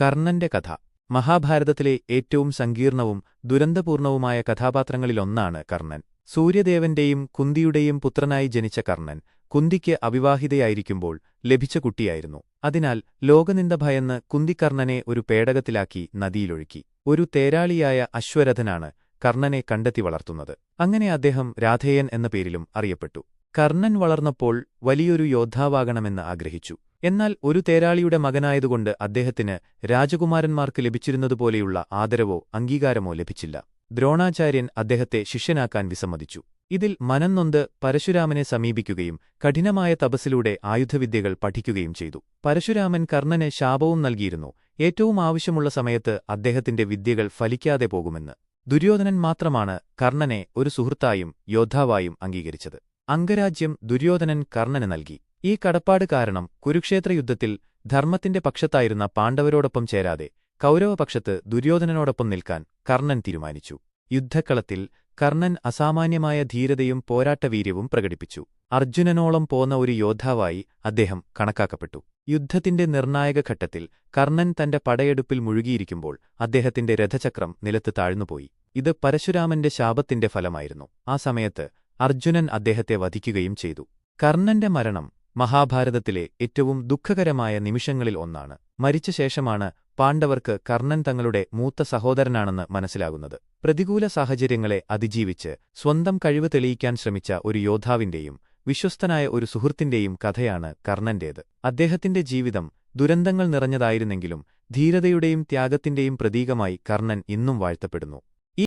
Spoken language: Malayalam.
കർണന്റെ കഥ. മഹാഭാരതത്തിലെ ഏറ്റവും സങ്കീർണവും ദുരന്തപൂർണവുമായ കഥാപാത്രങ്ങളിലൊന്നാണ് കർണൻ സൂര്യദേവന്റെയും കുന്തിയുടെയും പുത്രനായി ജനിച്ച കർണൻ കുന്തിക്ക് അവിവാഹിതയായിരിക്കുമ്പോൾ ലഭിച്ച കുട്ടിയായിരുന്നു. അതിനാൽ ലോകനിന്ദ ഭയന്ന് കുന്തിക്കർണനെ ഒരു പേടകത്തിലാക്കി നദിയിലൊഴുക്കി. ഒരു തേരാളിയായ അശ്വരഥനാണ് കർണനെ കണ്ടെത്തി വളർത്തുന്നത്. അങ്ങനെ അദ്ദേഹം രാധേയൻ എന്ന പേരിലും അറിയപ്പെട്ടു. കർണൻ വളർന്നപ്പോൾ വലിയൊരു യോദ്ധാവാകണമെന്ന് ആഗ്രഹിച്ചു. എന്നാൽ ഒരു തേരാളിയുടെ മകനായതുകൊണ്ട് അദ്ദേഹത്തിന് രാജകുമാരന്മാർക്ക് ലഭിച്ചിരുന്നതുപോലെയുള്ള ആദരവോ അംഗീകാരമോ ലഭിച്ചില്ല. ദ്രോണാചാര്യൻ അദ്ദേഹത്തെ ശിഷ്യനാക്കാൻ വിസമ്മതിച്ചു. ഇതിൽ മനംനൊന്ത് പരശുരാമനെ സമീപിക്കുകയും കഠിനമായ തപസ്സിലൂടെ ആയുധവിദ്യകൾ പഠിക്കുകയും ചെയ്തു. പരശുരാമൻ കർണന് ശാപവും നൽകിയിരുന്നു. ഏറ്റവും ആവശ്യമുള്ള സമയത്ത് അദ്ദേഹത്തിന്റെ വിദ്യകൾ ഫലിക്കാതെ പോകുമെന്ന്. ദുര്യോധനൻ മാത്രമാണ് കർണനെ ഒരു സുഹൃത്തായും യോദ്ധാവായും അംഗീകരിച്ചത്. അംഗരാജ്യം ദുര്യോധനൻ കർണന് നൽകി. ഈ കടപ്പാട് കാരണം കുരുക്ഷേത്ര യുദ്ധത്തിൽ ധർമ്മത്തിന്റെ പക്ഷത്തായിരുന്ന പാണ്ഡവരോടൊപ്പം ചേരാതെ കൗരവപക്ഷത്ത് ദുര്യോധനനോടൊപ്പം നിൽക്കാൻ കർണൻ തീരുമാനിച്ചു. യുദ്ധക്കളത്തിൽ കർണൻ അസാമാന്യമായ ധീരതയും പോരാട്ടവീര്യവും പ്രകടിപ്പിച്ചു. അർജുനനോളം പോന്ന ഒരു യോദ്ധാവായി അദ്ദേഹം കണക്കാക്കപ്പെട്ടു. യുദ്ധത്തിന്റെ നിർണായക ഘട്ടത്തിൽ കർണൻ തന്റെ പടയെടുപ്പിൽ മുഴുകിയിരിക്കുമ്പോൾ അദ്ദേഹത്തിന്റെ രഥചക്രം നിലത്ത് താഴ്ന്നുപോയി. ഇത് പരശുരാമന്റെ ശാപത്തിന്റെ ഫലമായിരുന്നു. ആ സമയത്ത് അർജുനൻ അദ്ദേഹത്തെ വധിക്കുകയും ചെയ്തു. കർണന്റെ മരണം മഹാഭാരതത്തിലെ ഏറ്റവും ദുഃഖകരമായ നിമിഷങ്ങളിൽ ഒന്നാണ്. മരിച്ച ശേഷമാണ് പാണ്ഡവർക്ക് കർണൻ തങ്ങളുടെ മൂത്ത സഹോദരനാണെന്ന് മനസ്സിലാകുന്നത്. പ്രതികൂല സാഹചര്യങ്ങളെ അതിജീവിച്ച് സ്വന്തം കഴിവ് തെളിയിക്കാൻ ശ്രമിച്ച ഒരു യോദ്ധാവിന്റെയും വിശ്വസ്തനായ ഒരു സുഹൃത്തിന്റെയും കഥയാണ് കർണന്റേത്. അദ്ദേഹത്തിന്റെ ജീവിതം ദുരന്തങ്ങൾ നിറഞ്ഞതായിരുന്നെങ്കിലും ധീരതയുടെയും ത്യാഗത്തിന്റെയും പ്രതീകമായി കർണൻ ഇന്നും വാഴ്ത്തപ്പെടുന്നു.